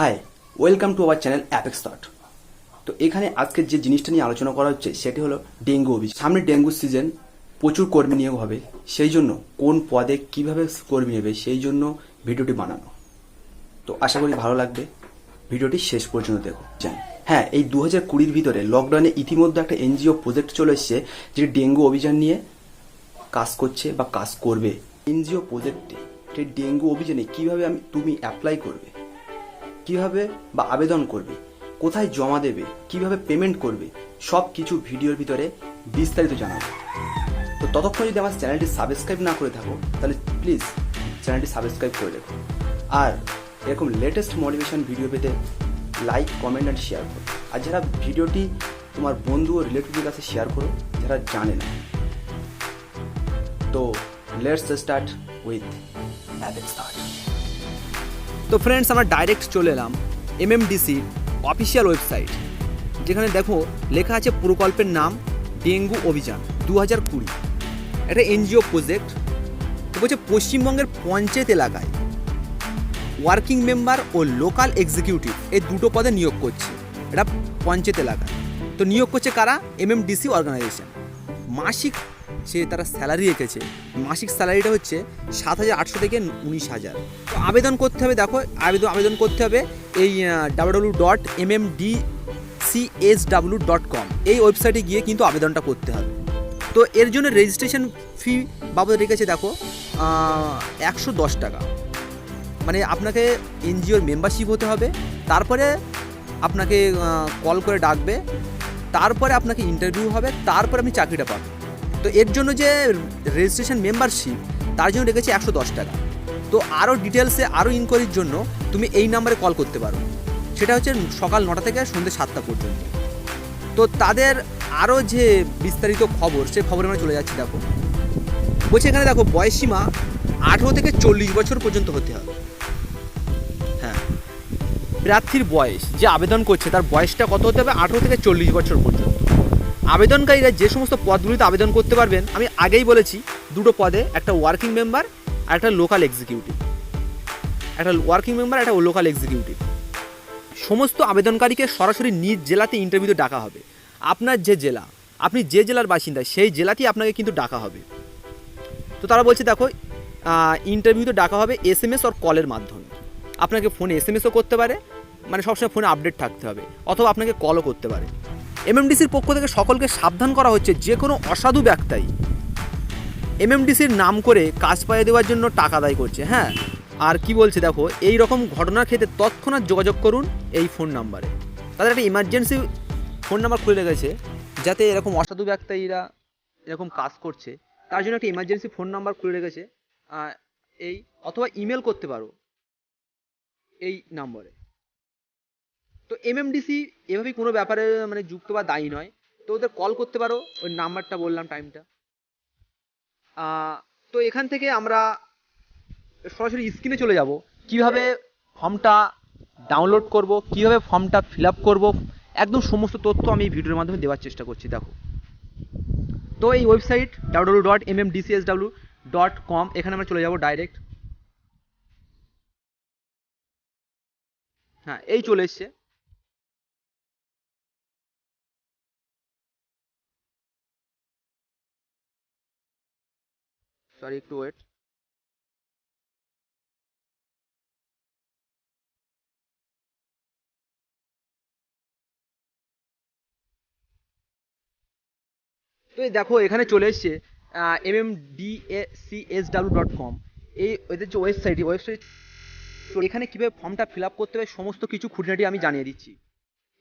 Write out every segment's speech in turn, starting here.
Hi welcome to our channel apex thought তো এখানে আজকে যে জিনিসটা নিয়ে আলোচনা করা হচ্ছে, সেটি হলো ডেঙ্গু অভিযান। সামনে ডেঙ্গু সিজন প্রচুর কর্মী নিয়োগ হবে। সেই জন্য কোন পদে কীভাবে কর্মী নেবে, সেই জন্য ভিডিওটি বানানো। তো আশা করি ভালো লাগবে। ভিডিওটি শেষ পর্যন্ত দেখো। জান। হ্যাঁ এই দু হাজার কুড়ির ভিতরে লকডাউনে ইতিমধ্যে একটা এনজিও প্রজেক্ট চলে এসছে, যেটি ডেঙ্গু অভিযান নিয়ে কাজ করছে বা কাজ করবে। এনজিও প্রজেক্টে ডেঙ্গু অভিযানে কীভাবে আমি তুমি অ্যাপ্লাই করবে? কীভাবে বা আবেদন করবে, কোথায় জমা দেবে, কীভাবে পেমেন্ট করবে সব কিছু ভিডিওর ভিতরে বিস্তারিত জানাব। তো ততক্ষণ যদি আমার চ্যানেলটি সাবস্ক্রাইব না করে থাকো, তাহলে প্লিজ চ্যানেলটি সাবস্ক্রাইব করে রেখো। আর এরকম লেটেস্ট মোটিভেশন ভিডিও পেতে লাইক কমেন্ট অ্যান্ড শেয়ার করো। আর যারা ভিডিওটি তোমার বন্ধু ও রিলেটিভদের কাছে শেয়ার করো, যারা জানে না। তো লেটস স্টার্ট উইথ অ্যাপেক্স তো ফ্রেন্ডস আমরা ডাইরেক্ট চলে এলাম এমএমডিসির অফিসিয়াল ওয়েবসাইট যেখানে দেখো লেখা আছে প্রকল্পের নাম ডেঙ্গু অভিযান দু হাজার কুড়ি। একটা এনজিও প্রজেক্ট বলছে পশ্চিমবঙ্গের পঞ্চায়েত এলাকায় ওয়ার্কিং মেম্বার ও লোকাল এক্সিকিউটিভ এই দুটো পদে নিয়োগ করছে এটা পঞ্চায়েত এলাকায়। তো নিয়োগ করছে কারা? এমএমডিসি অর্গানাইজেশন মাসিক সে তারা স্যালারি রেখেছে। মাসিক স্যালারিটা হচ্ছে সাত হাজার আটশো থেকে উনিশ হাজার। তো আবেদন করতে হবে, দেখো, আবেদন আবেদন করতে হবে এই W dot M M D C S W dot com এই ওয়েবসাইটে গিয়ে কিন্তু আবেদনটা করতে হবে। তো এর জন্য রেজিস্ট্রেশন ফি বাবদ রেখেছে, দেখো একশো দশ টাকা। মানে আপনাকে এনজিওর মেম্বারশিপ হতে হবে, তারপরে আপনাকে কল করে ডাকবে, তারপরে আপনাকে ইন্টারভিউ হবে, তারপরে আপনি চাকরিটা পাবেন। তো এর জন্য যে রেজিস্ট্রেশন মেম্বারশিপ তার জন্য রেখেছি একশো দশ টাকা। তো আরও ডিটেলসে আরও ইনকোয়ারির জন্য তুমি এই নাম্বারে কল করতে পারো। সেটা হচ্ছে সকাল নটা থেকে সন্ধ্যে সাতটা পর্যন্ত। তো তাদের আরও যে বিস্তারিত খবর সে খবরে আমরা চলে যাচ্ছি, দেখো। বলছি এখানে দেখো, বয়সীমা আঠেরো থেকে চল্লিশ বছর পর্যন্ত হতে হবে। হ্যাঁ। প্রার্থীর বয়স, যে আবেদন করছে, তার বয়সটা কত হতে হবে? আঠেরো থেকে চল্লিশ বছর পর্যন্ত। আবেদনকারীরা যে সমস্ত পদগুলিতে আবেদন করতে পারবেন, আমি আগেই বলেছি, দুটো পদে, একটা ওয়ার্কিং মেম্বার আর একটা লোকাল এক্সিকিউটিভ একটা ওয়ার্কিং মেম্বার একটা লোকাল এক্সিকিউটিভ সমস্ত আবেদনকারীকে সরাসরি নিজ জেলাতে ইন্টারভিউতে ডাকা হবে। আপনার যে জেলা, আপনি যে জেলার বাসিন্দা, সেই জেলাতেই আপনাকে কিন্তু ডাকা হবে। তো তারা বলছে, দেখো ইন্টারভিউতে ডাকা হবে এস এম এস ওর কলের মাধ্যমে। আপনাকে ফোনে এস এম এসও করতে পারে মানে সবসময় ফোনে আপডেট থাকতে হবে, অথবা আপনাকে কলও করতে পারে। এমএমডিসির পক্ষ থেকে সকলকে সাবধান করা হচ্ছে, যে কোনো অসাধু ব্যক্তাই এমএমডিসির নাম করে কাজ পাইয়ে দেওয়ার জন্য টাকা আদায় করছে হ্যাঁ? আর কি বলছে দেখো, এই রকম ঘটনার ক্ষেত্রে তৎক্ষণাৎ যোগাযোগ করুন এই ফোন নাম্বারে। তাদের একটা ইমার্জেন্সি ফোন নাম্বার খুলে রেখেছে, যাতে এরকম অসাধু ব্যক্তাইরা এরকম কাজ করছে। তার জন্য একটা ইমার্জেন্সি ফোন নাম্বার খুলে রেখেছে এই অথবা ইমেল করতে পারো এই নম্বরে। তো এমএমডিসি এভাবেই কোনো ব্যাপারে মানে যুক্ত বা দায়ী নয়। তো ওদের কল করতে পারো, ওই নাম্বারটা বললাম টাইমটা তো এখান থেকে আমরা সরাসরি স্ক্রিনে চলে যাব। কীভাবে ফর্মটা ডাউনলোড করব, কীভাবে ফর্মটা ফিল আপ করব, একদম সমস্ত তথ্য আমি এই ভিডিওর মাধ্যমে দেওয়ার চেষ্টা করছি, দেখো। তো এই website W dot M M D C S W dot com এখানে আমরা চলে যাব ডাইরেক্ট হ্যাঁ এই চলে এসছে। সরি একটু ওয়েট তো এই দেখো, এখানে চলে এসছে M M D A C S W dot com এই এদের যে ওয়েবসাইট ওয়েবসাইট তো এখানে কীভাবে ফর্মটা ফিল আপ করতে হবে সমস্ত কিছু খুঁটিনাটি আমি জানিয়ে দিচ্ছি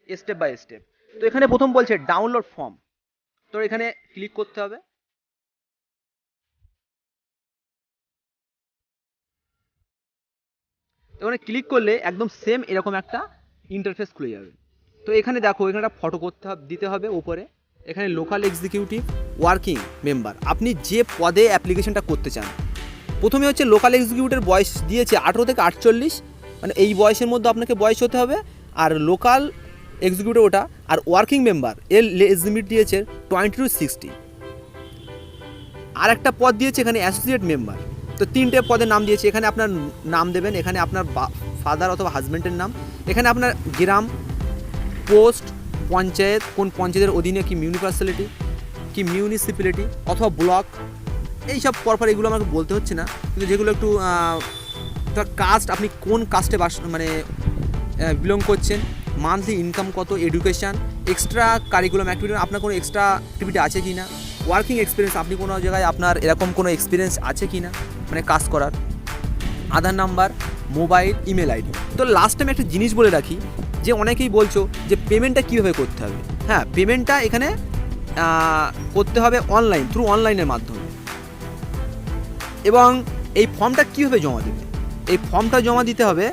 স্টেপ বাই স্টেপ তো এখানে প্রথম বলছে ডাউনলোড ফর্ম তো এখানে ক্লিক করতে হবে। ওখানে ক্লিক করলে একদম সেম এরকম একটা ইন্টারফেস খুলে যাবে। তো এখানে দেখো, এখানে একটা ফটো করতে দিতে হবে ওপরে এখানে লোকাল এক্সিকিউটিভ ওয়ার্কিং মেম্বার আপনি যে পদে অ্যাপ্লিকেশনটা করতে চান। প্রথমে হচ্ছে লোকাল এক্সিকিউটিভ বয়স দিয়েছে আঠেরো থেকে আটচল্লিশ। মানে এই বয়সের মধ্যে আপনাকে বয়স হতে হবে। আর লোকাল এক্সিকিউটিভ ওটা, আর ওয়ার্কিং মেম্বার এর লিমিট দিয়েছে টোয়েন্টি টু সিক্সটি আর একটা পদ দিয়েছে এখানে অ্যাসোসিয়েট মেম্বার তো তিনটে পদের নাম দিয়েছে। এখানে আপনার নাম দেবেন, এখানে আপনার ফাদার অথবা হাজব্যান্ডের নাম। এখানে আপনার গ্রাম পোস্ট পঞ্চায়েত, কোন পঞ্চায়েতের অধীনে কি মিউনিসিপ্যালিটি কি মিউনিসিপ্যালিটি অথবা ব্লক এইসব পরপর এগুলো আমাকে বলতে হচ্ছে না। কিন্তু যেগুলো একটু কাস্ট আপনি কোন কাস্টে বাস মানে বিলং করছেন মান্থলি ইনকাম কত এডুকেশান এক্সট্রা কারিকুলাম অ্যাক্টিভিটি আপনার কোনো এক্সট্রা অ্যাক্টিভিটি আছে কি না ওয়ার্কিং এক্সপিরিয়েন্স আপনি কোনো জায়গায় আপনার এরকম কোনো এক্সপিরিয়েন্স আছে কি না মানে কাজ করার। Aadhaar number mobile email ID তো লাস্ট টাইম একটা জিনিস বলে রাখি, যে অনেকেই বলছো যে পেমেন্টটা কীভাবে করতে হবে? হ্যাঁ পেমেন্টটা এখানে করতে হবে অনলাইন থ্রু অনলাইনের মাধ্যমে। এবং এই ফর্মটা কীভাবে জমা দেবে? এই ফর্মটা জমা দিতে হবে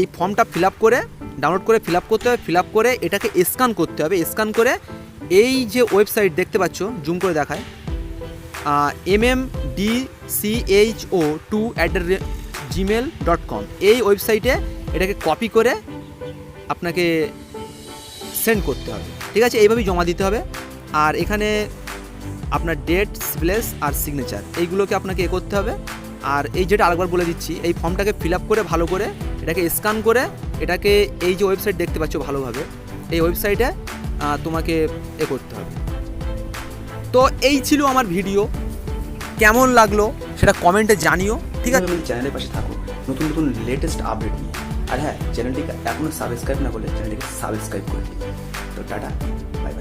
এই ফর্মটা ফিল আপ করে ডাউনলোড করে ফিল আপ করতে হবে ফিল আপ করে এটাকে স্ক্যান করতে হবে স্ক্যান করে এই যে ওয়েবসাইট দেখতে পাচ্ছ, জুম করে দেখায় M M D C H O two at the Gmail dot com এই ওয়েবসাইটে এটাকে কপি করে আপনাকে সেন্ড করতে হবে। ঠিক আছে? এইভাবেই জমা দিতে হবে। আর এখানে আপনার ডেট প্লেস আর সিগনেচার এইগুলোকে আপনাকে এ করতে হবে। আর এই যেটা আরেকবার বলে দিচ্ছি, এই ফর্মটাকে ফিল আপ করে, ভালো করে এটাকে স্ক্যান করে, এটাকে এই যে ওয়েবসাইট দেখতে পাচ্ছ ভালোভাবে, এই ওয়েবসাইটে তোমাকে এ করতে হবে। তো এই ছিল আমার ভিডিও। কেমন লাগল সেটা কমেন্টে জানিও, ঠিক আছে? চ্যানেলের পাশে থাকো। নতুন নতুন লেটেস্ট আপডেট নিয়ে। আর হ্যাঁ চ্যানেলটিকে এখনও সাবস্ক্রাইব না করলে চ্যানেলটিকে সাবস্ক্রাইব করে দিই তো টাটা বাই বাই